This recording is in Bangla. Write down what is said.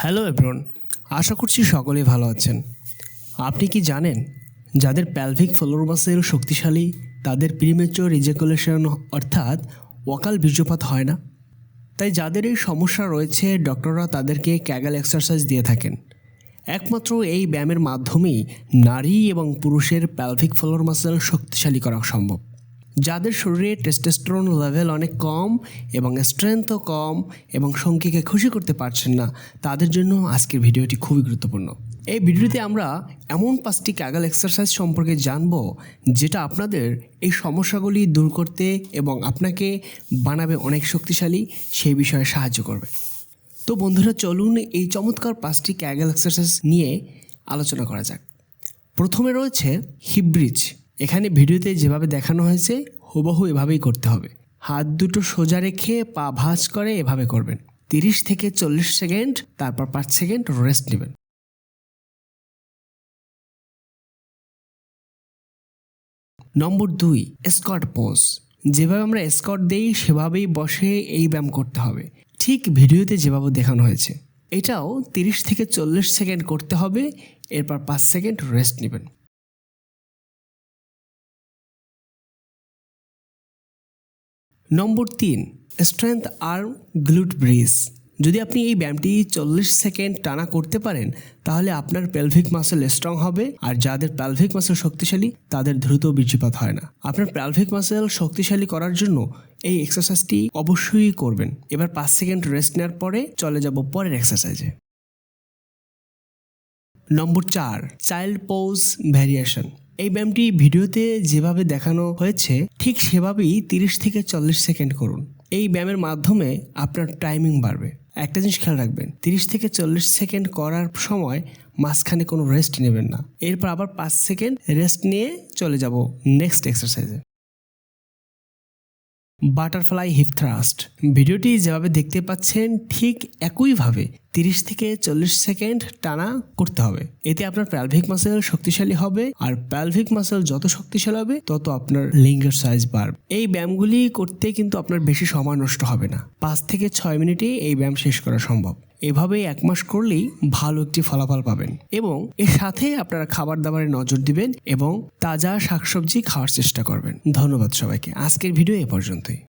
হ্যালো এভরন আশা করছি সকলেই ভালো আছেন। আপনি কি জানেন, যাদের প্যালভিক ফ্লোর মাসেল শক্তিশালী, তাদের প্রিমেচর রিজেকুলেশন অর্থাৎ অকাল বীর্যপাত হয় না? তাই যাদের এই সমস্যা রয়েছে ডক্টররা তাদেরকে ক্যাগাল এক্সারসাইজ দিয়ে থাকেন। একমাত্র এই ব্যায়ামের মাধ্যমেই নারী এবং পুরুষের প্যালভিক ফ্লোর মাসেল শক্তিশালী করা সম্ভব। যাদের শরীরে টেস্টোস্টেরন লেভেল অনেক কম এবং স্ট্রেংথও কম এবং সঙ্গীকে খুশি করতে পারছেন না, তাদের জন্য আজকের ভিডিওটি খুবই গুরুত্বপূর্ণ। এই ভিডিওতে আমরা এমন পাঁচটি ক্যাগাল এক্সারসাইজ সম্পর্কে জানব, যেটা আপনাদের এই সমস্যাগুলি দূর করতে এবং আপনাকে বানাবে অনেক শক্তিশালী, সেই বিষয়ে সাহায্য করবে। তো বন্ধুরা, চলুন এই চমৎকার পাঁচটি ক্যাগেল এক্সারসাইজ নিয়ে আলোচনা করা যাক। প্রথমে রয়েছে হিপ ব্রিজ এখানে ভিডিওতে যেভাবে দেখানো হয়েছে, হুবহু এভাবেই করতে হবে। হাত দুটো সোজা রেখে পা ভাঁজ করে এভাবে করবেন। তিরিশ থেকে চল্লিশ সেকেন্ড, তারপর পাঁচ সেকেন্ড রেস্ট নেবেন। নম্বর দুই স্কট পোজ যেভাবে আমরা স্কট দেই, সেভাবেই বসে এই ব্যায়াম করতে হবে। ঠিক ভিডিওতে যেভাবে দেখানো হয়েছে, এটাও তিরিশ থেকে চল্লিশ সেকেন্ড করতে হবে, এরপর পাঁচ সেকেন্ড রেস্ট নেবেন। নম্বর তিন স্ট্রেংথ আর্ম গ্লুট ব্রিজ যদি আপনি এই ব্যায়ামটি চল্লিশ সেকেন্ড টানা করতে পারেন, তাহলে আপনার পেলভিক মাসেল স্ট্রং হবে, আর যাদের পেলভিক মাসেল শক্তিশালী, তাদের দ্রুত বীর্যপাত হয় না। আপনার পেলভিক মাসেল শক্তিশালী করার জন্য এই এক্সারসাইজটি অবশ্যই করবেন। এবার পাঁচ সেকেন্ড রেস্ট নেওয়ার পরে চলে যাব পরের এক্সারসাইজে নম্বর চার চাইল্ড পোজ ভ্যারিয়েশন এই ব্যায়ামটি ভিডিওতে যেভাবে দেখানো হয়েছে, ঠিক সেভাবেই তিরিশ থেকে চল্লিশ সেকেন্ড করুন। এই ব্যায়ামের মাধ্যমে আপনার টাইমিং বাড়বে। একটা জিনিস খেয়াল রাখবেন, তিরিশ থেকে চল্লিশ সেকেন্ড করার সময় মাঝখানে কোনো রেস্ট নেবেন না। এরপর আবার পাঁচ সেকেন্ড রেস্ট নিয়ে চলে যাব নেক্সট এক্সারসাইজে। বাটারফ্লাই হিপ থ্রাস্ট ভিডিওটি যেভাবে দেখতে পাচ্ছেন, ঠিক একইভাবে তিরিশ থেকে চল্লিশ সেকেন্ড টানা করতে হবে। এতে আপনার প্যালভিক মাসেল শক্তিশালী হবে আর প্যালভিক মাসেল যত শক্তিশালী হবে, তত আপনার লিঙ্গের সাইজ বাড়বে। এই ব্যায়ামগুলি করতে কিন্তু আপনার বেশি সময় নষ্ট হবে না। পাঁচ থেকে ছয় মিনিটে এই ব্যায়াম শেষ করা সম্ভব। এভাবেই এক মাস করলেই ভালো একটি ফলাফল পাবেন। এবং এর সাথে আপনারা খাবার দাবারে নজর দিবেন এবং তাজা শাকসবজি খাওয়ার চেষ্টা করবেন। ধন্যবাদ সবাইকে। আজকের ভিডিও এ পর্যন্তই।